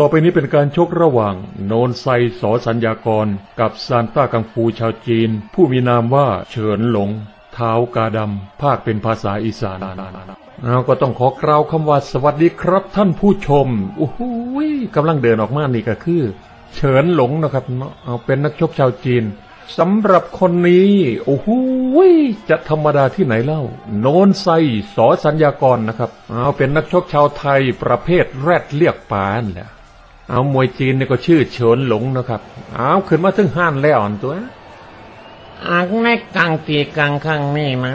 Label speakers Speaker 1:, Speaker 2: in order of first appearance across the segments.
Speaker 1: ต่อไปนี้เป็นการชกระหว่าง โนนไซสอสัญญากร กับซานต้ากังฟูชาวจีน ผู้มีนามว่าเฉินหลง เท้ากาดำ ภาคเป็นภาษาอีสานเราก็ต้องขอกล่าวคำว่าสวัสดีครับท่านผู้ชมโอ้โหกำลังเดินออกมานี่ก็คือ เฉินหลงนะครับเนาะเอาเป็นนักชกชาวจีนสำหรับคนนี้โอ้โหจะธรรมดาที่ไหนเล่า โนนไซสอสัญญากรนะครับ เอาเป็นนักชกชาวไทยประเภทแรดเรียกปานแหละ เอามวยจีนนี่ก็ชื่อเฉินหลงนะครับ เอาขึ้นมาถึงห้านแล้วอันตัว
Speaker 2: อากในกังตีกังข้างนี่นะ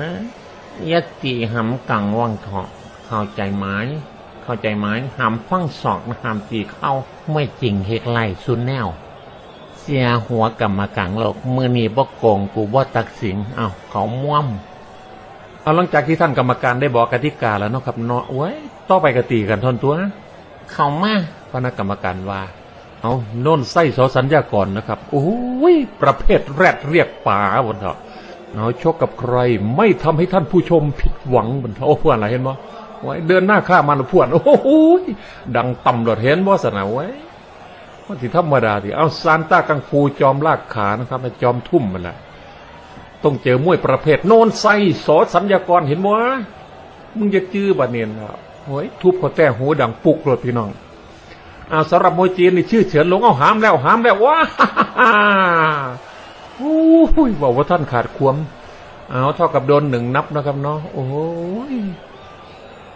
Speaker 2: ยะตีหำกังว่างเถาะเข้าใจไหมเข้าใจไหมหำฟังศอกนะหำตีเข้าไม่จริงเฮกไล่ซุนแนว เสียหัวกรรมกังโลกมือนีบ่โกงกูบ่ตักสิงเอาเขาม่วม
Speaker 1: เอาหลังจากที่ท่านกรรมการได้บอกกติกาแล้วเนาะครับเนาะโอ้ยต่อไปกตีกันทอนตัว
Speaker 2: เขามา
Speaker 1: คณะนักกรรมการว่าเอาโน่นไส้สอสัญญากรนะครับโอ้ยประเภทแรดเรียกป่าบนเถอะเอาชกกับใครไม่ทำให้ท่านผู้ชมผิดหวังบนเถอะโอ้พวนอะไรเห็นบ่ไว้เดินหน้าข้ามันพวนโอ้โหยดังต่ำโดดเห็นบ่สนะไว้ว่าที่ธรรมดาที่เอาซานต้ากังฟูจอมลากขานะครับไอ้จอมทุ่มมันแหละต้องเจอมวยประเภทโน่นไส้สอสัญญากรเห็นบ่มึงจะจื้อบัดเนียนครับโอ้ยทุบเขาแต่หูดังปุกเลยพี่น้อง อาสำหรับมวยจีนนี่ชื่อเฉินหลงเอาหามแล้วหามแล้วว้าโอ้ยบอกว่าท่านขาดความเอาเท่ากับโดนหนึ่งนับนะครับเนาะโอ้ย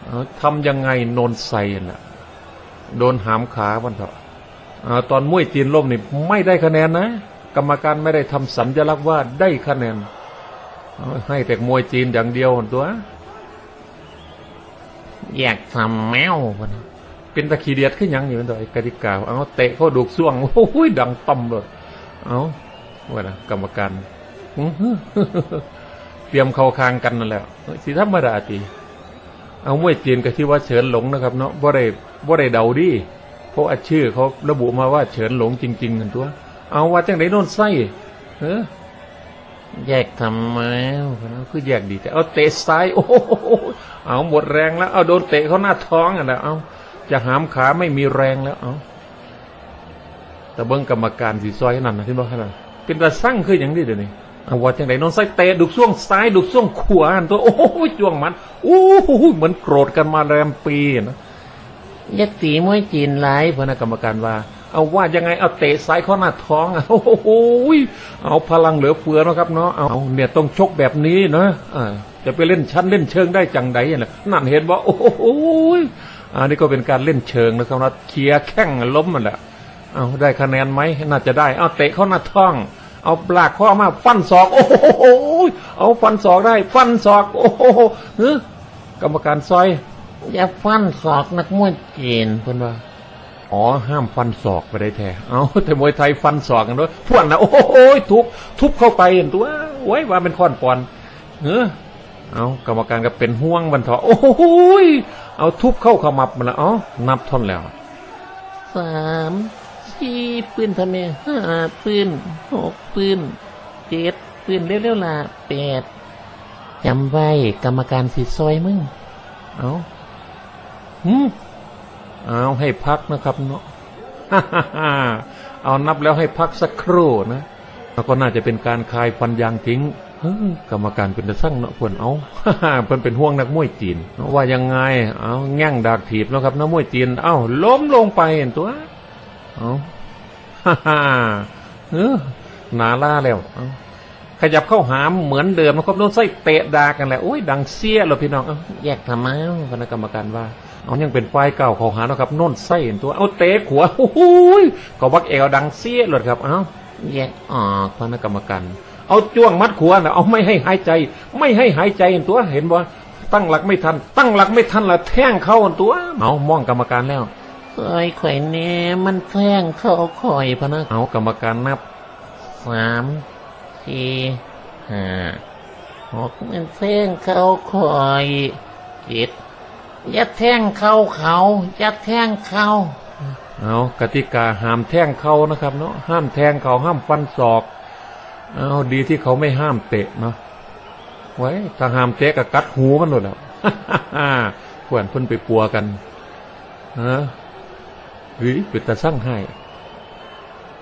Speaker 1: อทำยังไงโนนใส่น่ะ โดนหามขามันเถอะตอนมวยจีนล่มนี่ไม่ได้คะแนนนะ กรรมการไม่ได้ทำสัญลักษณ์ว่าได้คะแนน ให้แต่มวยจีนอย่างเดียวตัว
Speaker 2: อยากทำแมวพะนะ
Speaker 1: เป็นตะขีเดียดขึ้นยังอยู่เป็นตัวไอ้กติกาเอาเตะเขาดูกซ่วงโอ้ยดังต่ำเลยเอาว่านะกรรมการเตรียมเข้าคางกันนั่นแหละสิธรรมดาตีเอามวยจีนกับที่ว่าเฉินหลงนะครับ เนาะบ่ได้บ่ได้เดาดิเพราะว่าชื่อเขาระบุมาว่าเฉินหลงจริงๆกันตัว เอาว่าจังไดโน่นไส้เออ
Speaker 2: แยกทำแมวพะนะ
Speaker 1: คือแยกดีแต่เอาเตะซ้ายโอ้โหเอาหมดแรงแล้ว เอาโดนเตะเขาหน้าท้องอะนะเอา จะหามขาไม่มีแรงแล้วเอาแต่เบิ้งกรรมการสีซอยนั่นนะที่บอกขนาดเป็นตาสั่งคืออย่างนี้เดี๋ยวนี้เอาว่าจังไหนนอนไส้เตะดุกช่วงซ้ายดุกช่วงขวาอันตัวโอ้โหจ้วงมันโอ้โหเหมือนโกรธกันมาแรมปีนะ
Speaker 2: ยะตีมวยจีนไลฟ์
Speaker 1: พนักกรรมการว่า เอาว่ายังไงเอาเตะซ้ายเข้าหน้าท้องอะโอ้โหเอาพลังเหลือเฟือนะครับเนาะเอาเนี่ยต้องชกแบบนี้นะอ่าจะไปเล่นชั้นเล่นเชิงได้จังใดน่ะนั่นเห็นว่าโอ้โห อันนี้ก็เป็นการเล่นเชิงนะครับนะเคลียร์แข้งล้มมันแหละเอาได้คะแนนไหมน่าจะได้เอาเตะเข้าหน้าท้อง เอาปลากข้อมาฟันศอก โอ้โหเอาฟันศอกได้ ฟันศอก โอ้โหเฮ้ยกรรมการซอย
Speaker 2: อย่าฟันศอกนักมวยจีน
Speaker 1: เพื่อนว่าอ๋อห้ามฟันศอกไปได้แท้เอาแต่มวยไทยฟันศอกกันด้วยพวกนะโอ้โหทุบทุบเข้าไปเห็นตัวไว้ยว่าเป็นค้อนปอนเออเอากรรมการก็เป็นห่วงบันเถาะโอ้โหย เอาทุบเข้าขมับมันละอ๋อนับท่อนแล้ว
Speaker 2: สามสี่ปืนทำไมห้าปืนหกปืนเจ็ดปืนเร็วๆล่ะแปดจำไว้กรรมการสิซอยมึง
Speaker 1: เอาหืมเอาให้พักนะครับเนาะเอานับแล้วให้พักสักครู่นะแล้วก็น่าจะเป็นการคลายฟันยางทิ้งเฮ้ย กรรมการเป็นตะสั่งเนาะเพิ่นเอาเพิ่นเป็นห่วงนักมวยจีนว่ายังไงเอาแง่งดากถีบแล้วครับนักมวยจีน เอ้าล้มลงไปเห็นตัวเอาฮ่าฮ่าเออหนาล่าแล้วขยับเข้าหามเหมือนเดิมนะครับโดนไส้เตะดากันแหละโอ้ยดังเสียเลยพี่น้องเอ้า
Speaker 2: แยกทำไม
Speaker 1: คณะกรรมการว่าเอายังเป็นไฟเก่าเขาหาแล้วครับโน่นไส้เห็นตัวเอาเตะขวาโอ้โหยก็วักเอวดังเสียเลยครับ เอ้า
Speaker 2: แยกออก
Speaker 1: คณะกรรมการ เอาจ้วงมัดขวาน่ะเอาไม่ให้หายใจ ไม่ให้หายใจเห็นตัวเห็นบ่ตั้งหลักไม่ทัน ตั้งหลักไม่ทันละแท่งเข้าเห็นตัวเอามองกรรมการแล้ว
Speaker 2: ซอยข่อยแน่มันแท่งเข้าข่อยพะนะ
Speaker 1: เอากรรมการนับ
Speaker 2: สามสี่ห้าหกมันแท่งเข้าข่อยเจ็ดอย่าแท่งเข้าเขาอย่าแท่งเข้า
Speaker 1: เอากติกาห้ามแท่งเขานะครับเนาะห้ามแทงเขาห้ามฟันศอก เอาดีที่เขาไม่ห้ามเตะเนาะไว้ถ้าห้ามเตะก็กัดหูมันหมดแล้วเพื่อนเพิ่นไปปัวกันฮะเฮ้ยเป็นตาสร้างให้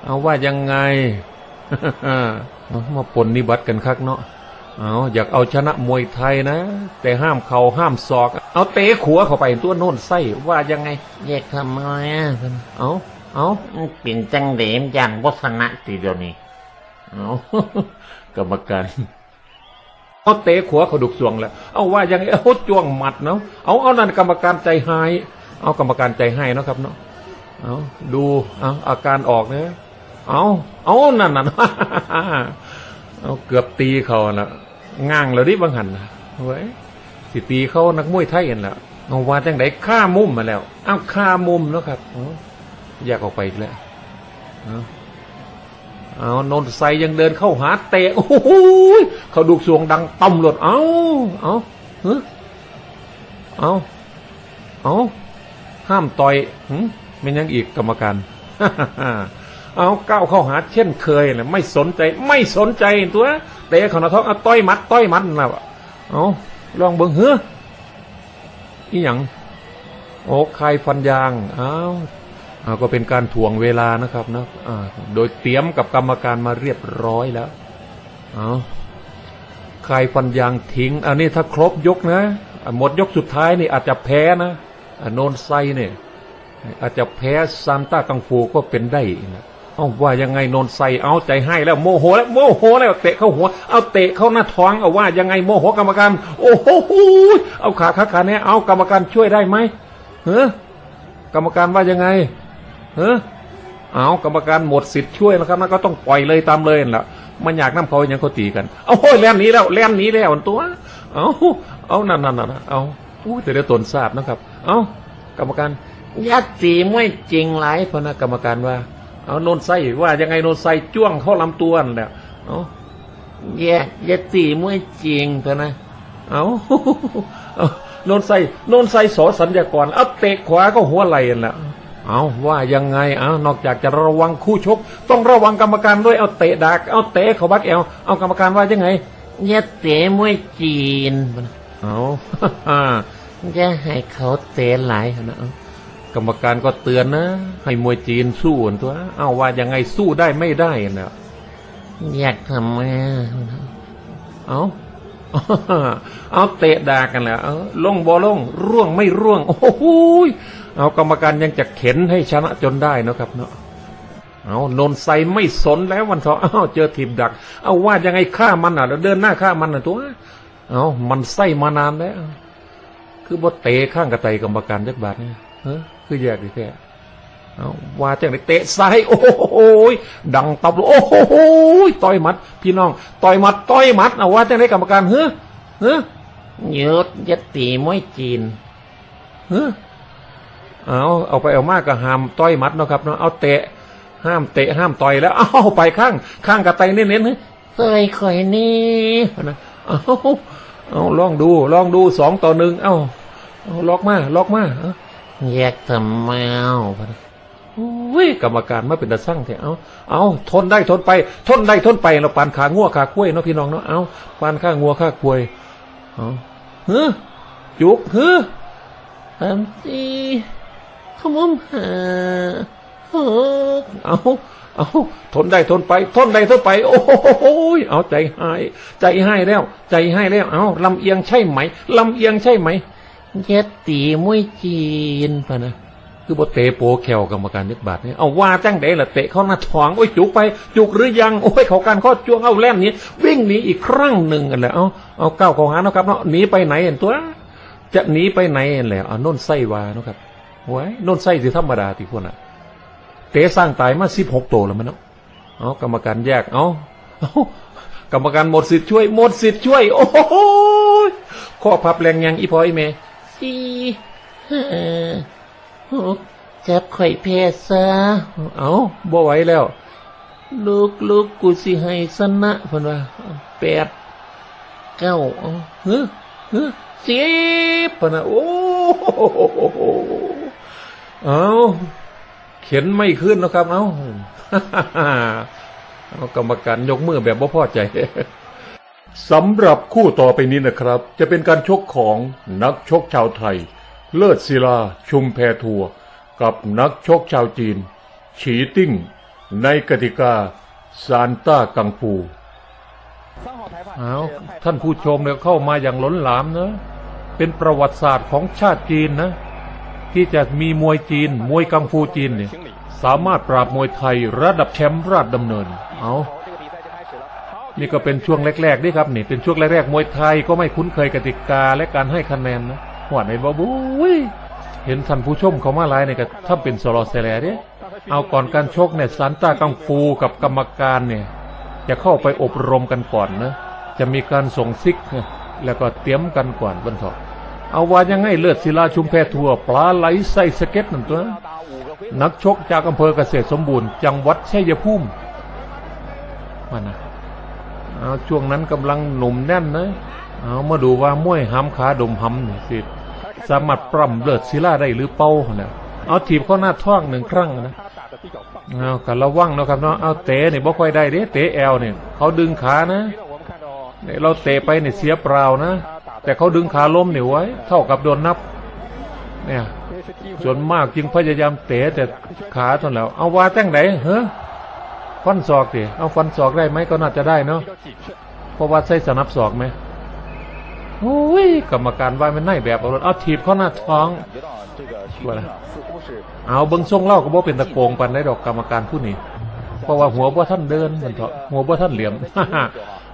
Speaker 1: เอาว่ายังไงเอามาปนนิบัติกันคักเนาะเอาอยากเอาชนะมวยไทยนะ แต่ห้ามเขาห้ามศอก เอาเตะขัวเข้าไปตัวโน่นไส้ว่ายังไง
Speaker 2: แยกทำไมอะเพิ่น
Speaker 1: เอาเอา
Speaker 2: มันเป็นจังเดมยันวัฒนะตีเดียวนี้
Speaker 1: เอากรรมการเอาเตะขัวเขาดุกสวงแล้ว เอาว่ายังไงเอาจ้วงหมัดเนาะเอาเอานั่นกรรมการใจหาย เอากรรมการใจให้นะครับเนาะเอาดูเอาอาการออกเนี่ยเอาเอานั่นน่ะเอาเกือบตีเขาน่ะง้างแล้วดิบังหันนะเว้ยสิตีเขานักมวยไทยเห็นล้วเอาว่าจังไดฆ่ามุมมาแล้ว เอาฆ่ามุมเนาะครับอาอยากออกไปอีกแล้ว เอานนทไซยังเดินเข้าหาเตะโอ้โหเขาดูกสวงดังต่ำหลดเอาเอาเฮ้เอาเอาห้ามต่อยหึไม่ยังอีกกรรมการเอาก้าวเข้าหาเช่นเคยนะไม่สนใจ ไม่สนใจตัวเตะเขาหน้าท้องเอาต้อยมัดต้อยมัดนะวะเอาลองเบิ่งเฮ้ออีหยังโอ้ใครฟันยางเอาเอา ก็เป็นการถ่วงเวลานะครับนะอ่าโดยเตรียมกับกรรมการมาเรียบร้อยแล้วเอาใครฟันยางทิ้ง อันนี้ถ้าครบยกนะ หมดยกสุดท้ายนี่อาจจะแพ้นะโนนไซเนี่ยอาจจะแพ้ซานต้ากังฟูก็เป็นได้นะเอาว่ายังไงโนนใส่เอาใจให้แล้วโมโหแล้วโมโหแล้วเตะเข้าหัว เอาเตะเข้าหน้าท้องเอาว่ายังไงโมโหกรรมการ โอ้โหเอาขาขาขาเนี่ยเอากรรมการช่วยได้ไหมเฮ้กรรมการว่ายังไง เฮ้เอากรรมการหมดสิทธิ์ช่วยนะครับนั่นก็ต้องปล่อยเลยตามเลยนั่นแหละมันอยากน้ำเขาอย่างเขาตีกันเอาโอ้ยแล่นนี้แล้วแล่นนี้แล้วตัว เอาเอานั่นนั่นนั่นเอาอู้แต่เดี๋ยวตนทราบนะครับ เอากรรมการ
Speaker 2: ยัดตีมวยจริงไร
Speaker 1: พนักกรรมการว่า เอาโนนไส้ว่ายังไงโนนไส้จ้วงเข้าลำตัวนั่นแหละเอา
Speaker 2: แยกยัดตีมวยจริงเถอะนะ
Speaker 1: เอาเอาโนนไส้โนนไส้สอสัญญากรเอาเตะขวาก็หัวไหล่นั่นแหละ เอาว่ายังไงเอานอกจากจะระวังคู่ชก ต้องระวังกรรมการด้วยเอาเตะดัก เอาเตะเขาบักแอลเอากรรมการว่ายังไง
Speaker 2: ยัดเตะมวยจีน
Speaker 1: เอา
Speaker 2: จะให้เขาเตะหลายเถอะนะเอา
Speaker 1: กรรมการก็เตือนนะ ให้มวยจีนสู้อันตัวเอาว่ายังไงสู้ได้ไม่ได้นะ
Speaker 2: อยากทำไมอะ
Speaker 1: เอา เอาเตะด่ากันแหล้วเอาลงบอลงร่วงไม่ร่วง โอ้โหยเอากรรมการยังจะเข็นให้ชนะจนได้นะครับเนาะเอานนไซไม่สนแล้ววันทออ้าเจอทีมดัก เอาว่ายังไงฆ่ามันอะ แล้วเดินหน้าฆ่ามันอะตัวเอามันไส้มานานแล้ว คือบ่เตะข้างกระไตกรรมการจักบาทเนี่ยเฮ้คือแยกดิแท้เอา ว่าจังไดเตะซ้ายโอ้โหยดังตับโอ้โหยต่อยหมัด พี่น้อง ต่อยหมัดต่อยหมัดเอาว่าจังไดกรรมการเฮ้อเฮ้อ
Speaker 2: หยุดยัดตีมวยจีน
Speaker 1: เฮ้อเอาเอาไปเอามากก็ห้ามต่อยหมัดเนาะครับเนาะเอาเตะห้ามเตะห้ามต่อยแล้วเอาไปข้างข้างกระไตเน้นๆเฮ้ย
Speaker 2: เคยคอยนี่
Speaker 1: นะเอาเอาลองดูลองดูสองต่อหนึ่งเอาเอาล็อกมาล็อกมาเอา
Speaker 2: แยกทำไมเอุ้
Speaker 1: ยกรรมการมาเป็นตาสั่งแท้เอาเอาทนได้ทนไป ทนได้ทนไปเราปานขางัวขาคุ้ยเนาะพี่น้องเนาะเอาปานข้างัวข้าคุ้ยเอาเฮ้อจุกเฮ้อ
Speaker 2: สามสี่ขมมหาหก
Speaker 1: เอาเอาทนได้ทนไป ทนได้ทนไป โอ้โหยเอาใจให้ใจให้แล้ว ใจให้แล้ว เอาลำเอียงใช่ไหมลำเอียงใช่ไหมเยั
Speaker 2: ดตีมวยจีนปะนะ
Speaker 1: คือบ่เตะโปแควกรรมการยึดบาทเนี่ยเอาว่าจังไดล่ะเตะเข้าหน้าท้องโอ้ยจุกไปจุกหรือยังโอ้ยเขาการข้อจ้วงเอาแล่นนี้วิ่งหนีอีกครั้งหนึ่งกันแหละเอาเอาก้าวเข้าหานะครับเนาะหนีไปไหนเห็นตัว จะหนีไปไหนเห็นแหละเอาโน่นไส้วานะครับไว้โน่นไส้สิธรรมดาที่พวกน่ะเตะสร้างตายมาสิบหกโตแล้วมันเนาะเอากรรมการแยกเอากรรมการหมดสิทธิ์ช่วยหมดสิทธิ์ช่วย โอ้โหข้อพับแรงยังอีพออีเม
Speaker 2: สี่ จับข่อยเพศซะ
Speaker 1: เอาบ่ไหวแล้ว
Speaker 2: ลูกลูกกูสิให้สนะเพิ่นว่าแปดเก้าเอา
Speaker 1: เฮ้อเฮ้อสิบปะนะโอ้โหเอาเข็นไม่ขึ้นนะครับ เอาเอากรรมการยกมือแบบว่าพอใจสำหรับคู่ต่อไปนี้นะครับ จะเป็นการชกของนักชกชาวไทย เลิศศิลาชุมแพทัวร์กับนักชกชาวจีน ฉีติ้ง ในกติกาซานต้ากังฟูเอาท่านผู้ชมเนี่ยเข้ามาอย่างล้นหลามนะ เป็นประวัติศาสตร์ของชาติจีนนะ ที่จะมีมวยจีน มวยกังฟูจีนเนี่ยสามารถปราบมวยไทยระดับแชมป์ราชดำเนิน เอานี่ก็เป็นช่วงแรกๆนี่ครับนี่เป็นช่วงแรกๆมวยไทยก็ไม่คุ้นเคยกติกาและการให้คะแนนนะ หวานในบอบุ้ยเห็นท่านผู้ชมเขามาไลน์เนี่ยก็ถ้าเป็นสโลอเซเลเนี่ยเอาก่อนการชกเนี่ยซันต้ากังฟูกับกรรมการเนี่ยจะเข้าไปอบรมกันก่อนนะจะมีการส่งซิก แล้วก็เตรียมกันก่อนบนเถาะเอาว่ายังไงเลือดศิลาชุมแพทัวปลาไหลใส่สเก็ตนั่นตัวนักชกจากอำเภอเกษตรสมบูรณ์ จังหวัดชัยภูมิมานะเอาช่วงนั้นกำลังหนุ่มแน่นนะเอามาดูว่ามวยหามขาดมหำสิ สามารถปร่ำเลือดศิลาได้หรือเป้าเนี่ยเอาถีบเข้าหน้าท้องหนึ่งครั้งนะเอากันระวังเนาะครับเนาะเอาเตะเนี่ยบ่ค่อยได้เด้เตะแอลเนี่ยเขาดึงขานะเนี่ยเราเตะไปเนี่ยเสียเปล่านะ แต่เขาดึงขาล้มเนี่ยไว้ เท่ากับโดนนับ เนี่ยส่วนมากจึงพยายามเตะแต่ขาตอนแล้ว เอาว่าตั้งไหนเฮ้ฟันศอกดิเอาฟันศอกได้ไหมก็น่าจะได้เนาะเพราะว่าใช้สนับศอกไหม โอ้ยกรรมการว่ามันไน่แบบเอารถเอาถีบเข้าหน้าท้อง
Speaker 3: ว่าละ
Speaker 1: เอาเบิ้งทรงเล่าก็บ่เป็นตะโกงปันได้ดอกกรรมการผู้นี้เพราะว่าหัวบ่ท่านเดินมือนเถาะหัวบ่ท่านเหลี่ยม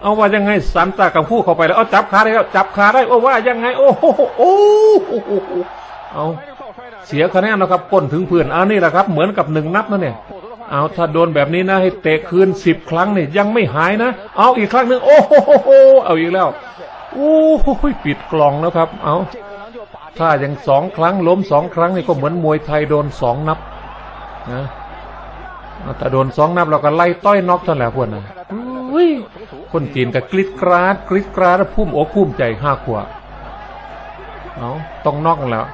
Speaker 1: เอาว่ายังไงสันตากังฟูเข้าไปแล้วเอาจับขาได้แล้วจับขาได้โอ้ว่ายังไง โอ้โหโอ้เอาเสียคะแนนนะครับก้นถึงพื้นอันนี้แหละครับ เหมือนกับหนึ่งนับนั่นเนี่ยเอาถ้าโดนแบบนี้นะให้เตะคืนสิบครั้งเนี่ยยังไม่หายนะ เอาอีกครั้งหนึ่งโอ้โหเอาอีกแล้ว โอ้โหปิดกล่องแล้วครับ เอาถ้าอย่างสองครั้งล้มสองครั้งนี่ก็เหมือนมวยไทยโดนสองนับนะแต่โดนสองนับเราก็ไล่ต้อยน็อกท่านแหละพวกนะอุ้ยคนจีนก็กริดกราดกริดกราดแล้วพุ่มอกพุ่มใจห้าขวบเอาต้องน็อกแล้ว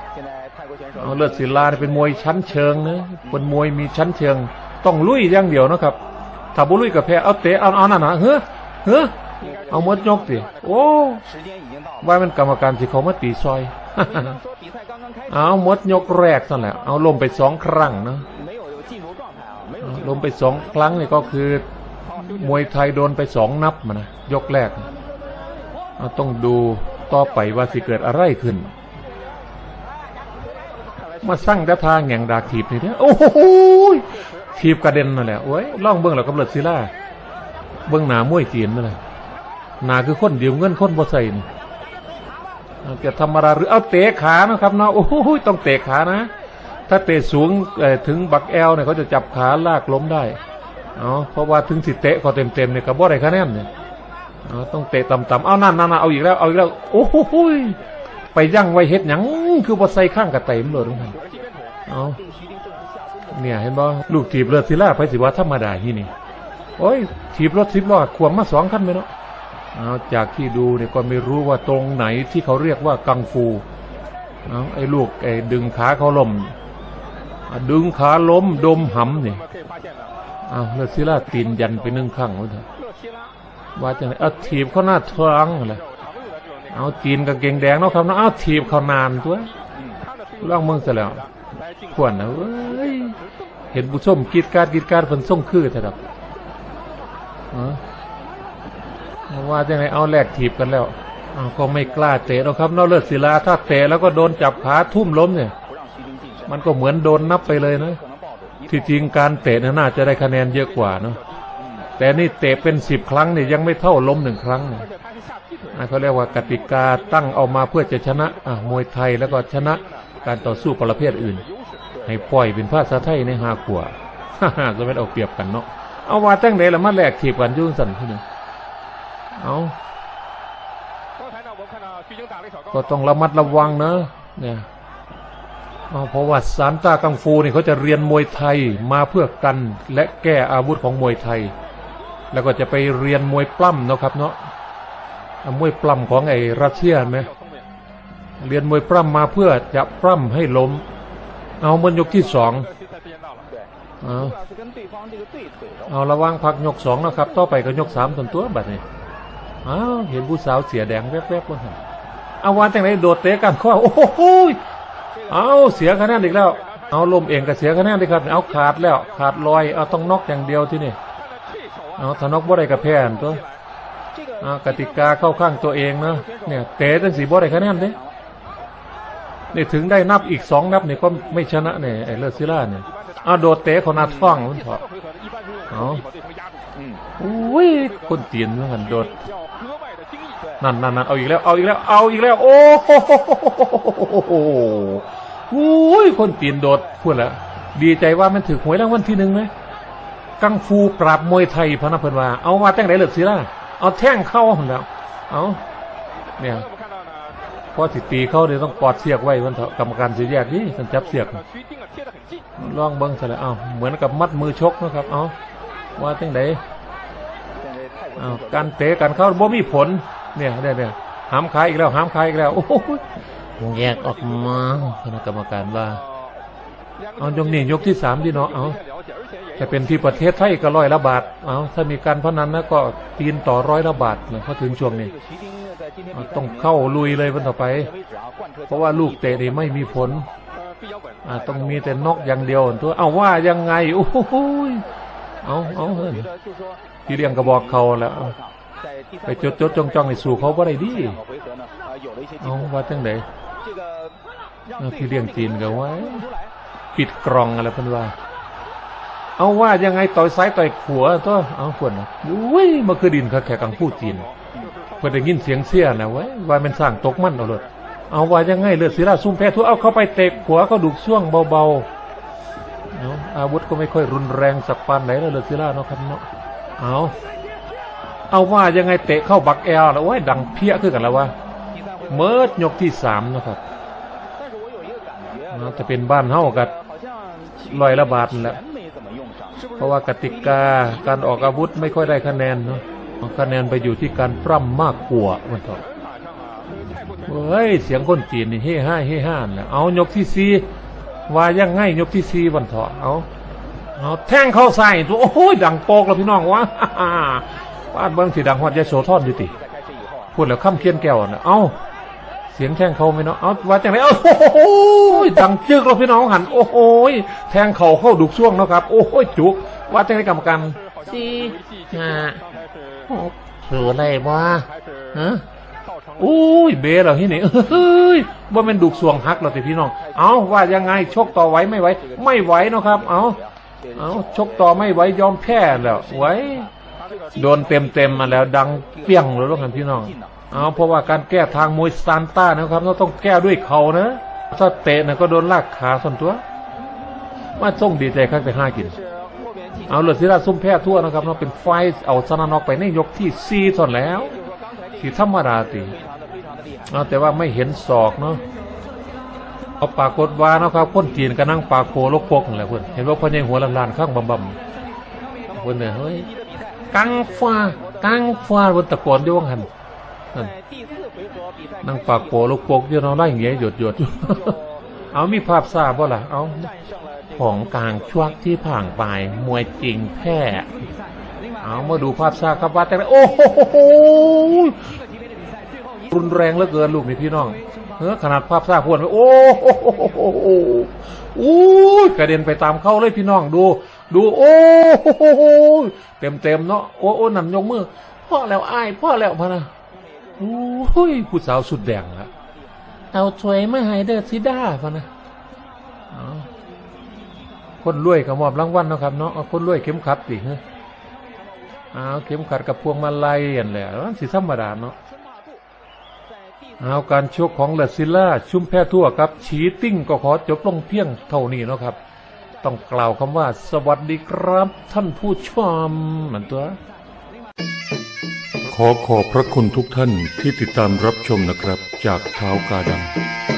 Speaker 1: เอาเลือดศิลาเป็นมวยชั้นเชิงนะเป็นมวยมีชั้นเชิง ต้องลุยอย่างเดียวนะครับถ้าบุลุยกับแพ้เอาเตะเอาเอานั่นนะเฮ้อเฮ้อ เอาหมดยกสิโอ้ว่ามันกรรมการที่เขามาตีซอย เอาหมดยกแรกนั่นแหละเอาลมไปสองครั้งนะลมไปสองครั้งนี่ก็คือ มวยไทยโดนไปสองนับมานะยกแรกเอาต้องดูต่อไปว่าสิเกิดอะไรขึ้น มาสร้างแต่ทางแห่งดากถีบนี่เนี่ยโอ้โหถีบกระเด็นนั่นแหละโอ้ยล่องเบิ้องแล้วกับเลือดศิลาเบิ้องหนามวยจีนนั่นแหละ นาคือคนเดียวเงินคนบ่ใส่นี่จะธรรมดาหรือเอาเตะขานะครับเนาะโอ้โหต้องเตะขานะ ถ้าเตะสูงถึงบักแอลเนี่ยเขาจะจับขาลากล้มได้เอาเพราะว่าถึงสิเตะก็เต็มเต็มๆเนี่ยกับบ่ได้คะแนนเนี่ยเอาต้องเตะต่ำๆเอานั่นนั่นเอาอีกแล้วเอาอีกแล้วโอ้โหไปยั่งไว้เฮ็ดหยังคือบ่ใส่ข้างกระเตมเลยทุกท่านเอาเนี่ยเห็นบ่ลูกถีบเลือดศิลาไปสิว่าธรรมดาที่นี่โอ้ยถีบรถสิบล้อขวมมาสองคันไหมเนาะ เอาจากที่ดูเนี่ยก็ไม่รู้ว่าตรงไหนที่เขาเรียกว่ากังฟูเอาไอ้ลูกไอ้ดึงขาเขาล้มดึงขาล้มดมหำเนี่ยเอาเลือดศิลาตีนยันไปนึ่งข้างว่าเถอะว่าจังไงเอาถีบเขาหน้าท้องเลยเอาตีนกับเกงแดงเนาะครับเนาะเอาถีบเขานานตัวล่องเมืองซะแล้วควรนะเว้ยเห็นผู้ชมกีดการกีดการเพิ่นส่งคือแต่ดับอ๋อ ว่าจะไงเอาแลกถีบกันแล้วอ้าก็ไม่กล้าเตะหรอกครับนอกเลือดศิลาถ้าเตะแล้วก็โดนจับขาทุ่มล้มเนี่ย มันก็เหมือนโดนนับไปเลยนะ ที่จริงการเตะน,น่าจะได้คะแนนเยอะกว่าเนาะแต่นี่เตะเป็นสิบครั้งเนี่ยยังไม่เท่าล้มหนึ่งครั้งเนี่ยอะเขาเรียกว่ากติกาตั้งเอามาเพื่อจะชนะอะมวยไทยแล้วก็ชนะการต่อสู้ประเภทอื่น ให้ปล่อยเป็นภาษาไทยในห้าขวบจะไม่เอาเปรียบกันเนาะเอาว่าตั้งไหนละมาแลกถีบกันยุ่งสันที่นี่ เอาก็ต้องระมัดระวังนะเนี่ยเอาเพราะว่าสารตากังฟูนี่เขาจะเรียนมวยไทยมาเพื่อกันและแก้อาวุธของมวยไทย แล้วก็จะไปเรียนมวยปล้ำเนาะครับเนาะอะมวยปล้ำของไอ้รัสเซียเห็นไหมเรียนมวยปล้ำมาเพื่อจะปล้ำให้ล้ม เอามันยกที่สองเอาเอาระวังพักยกสองนะครับ ต่อไปก็ยกสามตันตัวบัดนี้ อ้าวเห็นผู้สาวเสียแดงแวบๆว่าหันเอาวันแต่งไหนโดดเตะกันข้อโอ้โหเอาเสียคะแนนอีกแล้ว เอาลมเองก็เสียคะแนนดิครับเอาขาดแล้วขาดลอยเอาต้องนอกอย่างเดียวที่นี่เอาถ้านอกบ่ได้กับแพนตัวเอากติกาเข้าข้างตัวเองเนาะเนี่ยเตะตั้งสีบ่ได้คะแนนเด้นี่ถึงได้นับอีกสองนับเนี่ยก็ไม่ชนะเนี่ยไอ้เลือดซิล่าเนี่ยเอาโดดเตะคนนัดฟ้องมันเถอะเอาอุ้ยคนเตียนเหมือนกันโดด นั่นนั่นนั่นเอาอีกแล้ว เอาอีกแล้ว เอาอีกแล้ว โอ้โหอ้ยคนตีนโดดพูดแล้ว ดีใจว่ามันถือหวยรางวัลที่หนึ่งไหมกังฟูปราบมวยไทยพนักเพิ่นว่า เอามาแต่งไหนเหลือสิล่ะเอาแท่งเข้าหั่นแล้ว เอาเนี่ยพอสิตีเข้าเดี๋ยวต้องกอดเสียกไว้มันเถอะกรรมการสิแยกนี่สันจับเสียกล่องเบิ้งซะแล้วเอาเหมือนกับมัดมือชกนะครับเอาว่าแต่งไหนอ้าการเตะกันเข้าบ่มีผล เนี่ยเนี่ยเนี่ยห้ามขายอีกแล้วห้ามขายอีกแล้วโอ้โห
Speaker 2: แยกออกมาคณะกรรมการว่า
Speaker 1: เอายกนี่ยกที่สามที่เนาะเอาจะเป็นที่ประเทศไทยก็ร้อยละบาทเอาถ้ามีการพนันนะก็ตีนต่อร้อยละบาทเลยพอถึงช่วงนี้ต้องเข้าลุยเลยวันต่อไป เพราะว่าลูกเตะนี่ไม่มีผลต้องมีแต่นอกอย่างเดียวตัวเอาว่ายังไงโอ้โหเอาเอาเฮ้ยที่เรียงกระบอกเขาแล้ว ไปจดจดจ้องจ้องๆให้สู่เขาบ่ได้ดีเอาว่าจังไดเอาที่เลี้ยงจีนก็ไว้ปิดกล่องอะไรเพิ่นว่า เอาว่ายังไงต่อยซ้ายต่อยขวาตัวเอาขวนอุ้ยมันคือดินเขาแขกังพูดจีนเพิ่นได้ยินเสียงเสียนะไว้ว่ามันสร้างตกมั่นเอาเลยเอาว่ายังไงเลือดศิลาซุ่มแพ้ทั่วเอาเข้าไปเตะขวาเขาดุกช่วงเบาๆเอาอาวุธก็ไม่ค่อยรุนแรงสักปานไหนแล้วเลือดศิลาเนาะครับเนาะเอา เอาว่ายังไงเตะเข้าบักแอลแล้วโอ้ยดังเพี้ยขึ้นกันแล้ววะเมิร์ดยกที่สามนะครับน่าจะเป็นบ้านเฮากับลอยละบาทนั่นแหละเพราะว่ากติกาการออกอาวุธไม่ค่อยได้คะแนนเนาะคะแนนไปอยู่ที่การปล้ำมากกว่ามันเถอะเฮ้ยเสียงคนจีนนี่เฮ้ห้าเฮ้ห้าน่ะเอายกที่สี่ว่ายังไงยกที่สี่วันเถอะเอาเอาแท่งเข้าใส่ตัวโอ้ยดังโปกแล้วพี่น้องวะ บ้านเมืองสีดังฮอดยโสธรอยู่ติพูดแล้วข้ามเคียนแก้วนะเอ้าเสียงแทงเขาไหมเนาะเอ้าว่าจังไรเอ้าโอ้โหดังจึกเราพี่น้องหัน โอ้โหแทงเขาเข้าดุกช่วงเนาะครับ โอ้โหจุก ว่าจังไรกรรมการ
Speaker 2: สี่ห้าหกถืออะไรบ้าฮะ
Speaker 1: อุ้ยเบเหรอที่นี่เฮ้ยว่ามันดุกสวงหักเราติพี่น้อง เอ้าว่ายังไงชกต่อไหวไม่ไหวไม่ไหวเนาะครับ เอ้าเอ้าชกต่อไม่ไหวยอมแพ้แล้วไหว โดนเต็มเต็มๆมาแล้วดังเปี้ยงเลยลูกกันพี่น้อง เอาเพราะว่าการแก้ทางมวยซานต้านะครับเราต้องแก้ด้วยเขานะถ้าเตะนะก็โดนลากขาส่วนตัวมาส่งดีใจข้งแต่ห้ากินเอาเหลือศิลาซุ่มแพ้ทั่วนะครับเนาเป็นไฟท์เอาชนะนอกไปในยกที่ซีส่วนแล้วที่ธรรมดาตีเอาแต่ว่าไม่เห็นศอกเนาะเอาปากกดวานะครับคนจีนก็นั่งปากโคลกปกนั่นแหละเพื่อนเห็นว่าพ่อใหญ่หัวลานๆข้างบำบำเพื่อนเนี่ยเฮ้ย กังฟ้ากังฟ้าบนตะโกนอยู่ว่างันนั่นนั่งปากโปลูกโปกอยู่เนาได้อย่างเงี้ยหยดหยดเอามีภาพทราบว่าล่ะเอาของกลางช่วงที่ผ่างไปมวยจริงแพ้เอามาดูภาพทราครับว่าแต่โอ้โหรุนแรงเหลือเกินลูกนี่พี่น้องเออขนาดภาพทราพวนไปโอ้โห อู้กระเด็นไปตามเข้าเลยพี่น้องดู ดู โอ้โหเต็มเต็มเนาะโอ้โอ้นั่นยกมือพ่อแล้วอ้ายพ่อแล้วพะนะโอ้ยผู้สาวสุดแดงละเอาช่วยม่ให้เดอซิด้าพะนะคนรวยกับมอบรางวัลเนาะครับเนาะคนรวยเข็มขัดสิเฮ้ยเอาเข็มขัดกับพวงมาลัยอันแหละมันสิธรรมดาเนาะ เอาการชกของเลซิล่าชุมแพทั่วครับฉีติ้งก็ขอจบลงเพียงเท่านี้นะครับ ต้องกล่าวคำว่าสวัสดีครับ ท่านผู้ชมเหมือนตัว ขอขอบพระคุณทุกท่านที่ติดตามรับชมนะครับจากเท้ากาดำ